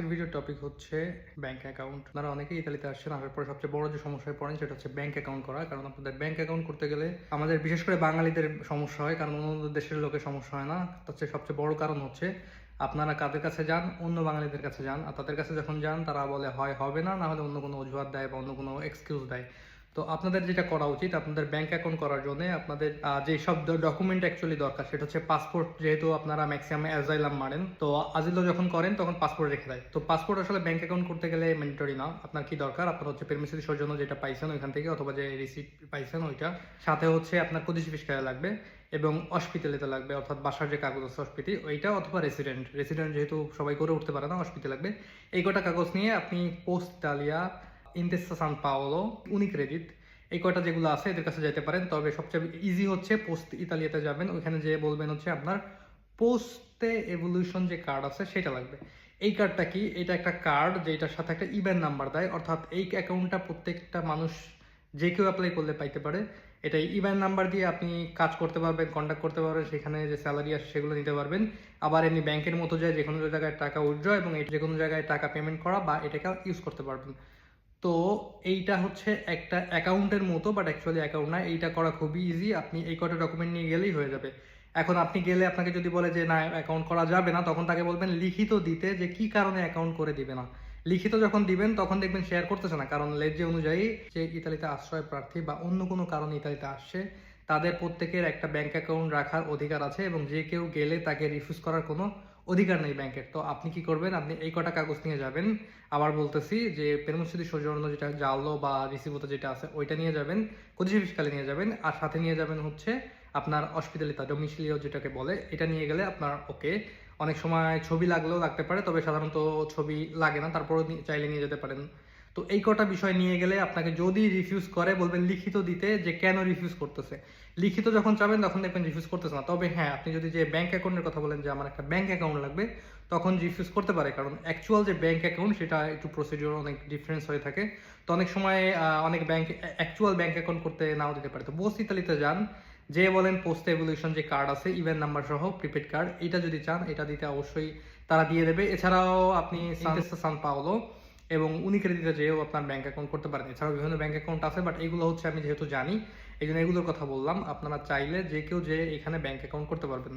আজকের ভিডিওর টপিক হচ্ছে ব্যাংক অ্যাকাউন্ট আপনারা অনেকেই ইতালিতে আসছেন, আসার পরে সবচেয়ে বড় যে সমস্যায় পড়েন সেটা হচ্ছে ব্যাংক অ্যাকাউন্ট করা। কারণ আপনাদের ব্যাংক অ্যাকাউন্ট করতে গেলে আমাদের বিশেষ করে বাঙালিদের সমস্যা হয়, কারণ অন্য দেশের লোকের সমস্যা হয় না। চেয়ে সবচেয়ে বড় কারণ হচ্ছে আপনারা কাদের কাছে যান? অন্য বাঙালিদের কাছে যান। আর তাদের কাছে যখন যান, তারা বলে, হয়, হবে না। না হলে অন্য কোনো অজুহাত দেয় বা অন্য কোনো এক্সকিউজ দেয়। তো আপনাদের যেটা করা উচিত, আপনাদের ব্যাংক অ্যাকাউন্ট করার জন্য আপনাদের যে সব ডকুমেন্ট অ্যাকচুয়ালি দরকার, সেটা হচ্ছে পাসপোর্ট যেহেতু আপনারা ম্যাক্সিমাম অ্যাজাইলাম মারেন তো আজিলো যখন করেন তখন পাসপোর্ট রেখে দেয়। তো পাসপোর্ট আসলে ব্যাংক অ্যাকাউন্ট করতে গেলে ম্যান্ডেটরি না, আপনার কি দরকার? আপনার হচ্ছে পেরমিসির সৌজন্য যেটা পাইছেন ওইখান থেকে অথবা যে রিসিপ্ট পাইছেন ওইটা। সাথে হচ্ছে আপনার প্রতিশি ফিসকারে লাগবে এবং অসপিটালিতে লাগবে, অর্থাৎ বাসার যে কাগজ আছে অসপিটি ওইটা অথবা রেসিডেন্ট রেসিডেন্ট যেহেতু সবাই করে উঠতে পারে না অসপিতে লাগবে। এই কটা কাগজ নিয়ে আপনি post Italia Intesa San Paolo উনি ক্রেডিট এই কয়টা যেগুলো আছে, এদের কাছে যেতে পারেন। তবে সবচেয়ে ইজি হচ্ছে পোস্ট ইতালিয়াতে যাবেন। ওইখানে যে বলবেন হচ্ছে আপনার পোস্টে এভলিউশন যে কার্ড আছে, সেটা লাগবে। এই কার্ডটা কি? এটা একটা কার্ড যেটার সাথে একটা ইবেন নাম্বার দেয়। অর্থাৎ এই অ্যাকাউন্টটা প্রত্যেকটা মানুষ যে কেউ অ্যাপ্লাই করলে পাইতে পারে। এটা ইবেন নাম্বার দিয়ে আপনি কাজ করতে পারবেন কন্ট্যাক্ট করতে পারবেন, সেখানে যে স্যালারি আসে সেগুলো নিতে পারবেন। আবার এমনি ব্যাংকের মতো যায় যে কোনো জায়গায় টাকা উইথড্র এবং যে কোনো জায়গায় টাকা পেমেন্ট করা বা এটাকে ইউজ করতে পারবেন। তো এইটা হচ্ছে একটা অ্যাকাউন্টের মতো বাট অ্যাকচুয়ালি অ্যাকাউন্ট না। এইটা করা খুবই ইজি আপনি এই কটা ডকুমেন্ট নিয়ে গেলেই হয়ে যাবে। এখন আপনি গেলে আপনাকে যদি বলে যে, না অ্যাকাউন্ট করা যাবে না, তখন তাকে বলবেন লিখিত দিতে যে, কি কারণে অ্যাকাউন্ট করে দিবে না? লিখিত যখন দিবেন, তখন দেখবেন শেয়ার করতেছে না। কারণ লেজ্জে অনুযায়ী যে ইতালিতে আশ্রয় প্রার্থী বা অন্য কোনো কারণে ইতালিতে আসছে, তাদের প্রত্যেকের একটা ব্যাংক অ্যাকাউন্ট রাখার অধিকার আছে এবং যে কেউ গেলে তাকে রিফিউজ করার কোনো অধিকার নেই ব্যাংকের তো আপনি কি করবেন? আপনি এই কটা কাগজ নিয়ে যাবেন। আবার বলতেছি যে পেরমস্যুতি সৌজন্য যেটা জালো বা রিসিভতা যেটা আছে, ওইটা নিয়ে যাবেন। কদিশিফিসকালে নিয়ে যাবেন। আর সাথে নিয়ে যাবেন হচ্ছে আপনার হসপিটালিতা ডোমিসিলিও যেটাকে বলে, এটা নিয়ে গেলে আপনার ওকে অনেক সময় ছবি লাগলেও লাগতে পারে, তবে সাধারণত ছবি লাগে না। তারপরও চাইলে নিয়ে যেতে পারেন। তো এই কটা বিষয় নিয়ে গেলে আপনাকে যদি রিফিউজ করে বলবেন লিখিত দিতে যে কেন রিফিউজ করতেছে। লিখিত যখন চাবেন তখন দেখবেন রিফিউজ করতেছে না। তবে হ্যাঁ আপনি যদি যে ব্যাংক অ্যাকাউন্টের কথা বলেন যে আমার একটা ব্যাংক অ্যাকাউন্ট লাগবে তখন রিফিউজ করতে পারে। কারণ অ্যাকচুয়াল যে ব্যাংক অ্যাকাউন্ট সেটা একটু প্রসিডিওর অনেক ডিফারেন্স হয়ে থাকে। তো অনেক সময় অনেক ব্যাংক অ্যাকচুয়াল ব্যাংক অ্যাকাউন্ট করতে নাও দিতে পারে। তো বোস ইতালিতে যান যে বলেন পোস্ট এভলিউশন যে কার্ড আছে ইভেন নাম্বার সহ প্রিপেড কার্ড এটা যদি চান এটা দিতে অবশ্যই তারা দিয়ে দেবে। এছাড়াও আপনি সান পাওলো এবং উনি ক্রেডিটে যেয়েও আপনার ব্যাঙ্ক অ্যাকাউন্ট করতে পারেন। এছাড়াও বিভিন্ন ব্যাঙ্ক অ্যাকাউন্ট আছে বাট এগুলো হচ্ছে আমি যেহেতু জানি এই জন্য এগুলোর কথা বললাম। আপনারা চাইলে যে কেউ যে এখানে ব্যাঙ্ক অ্যাকাউন্ট করতে পারবেন।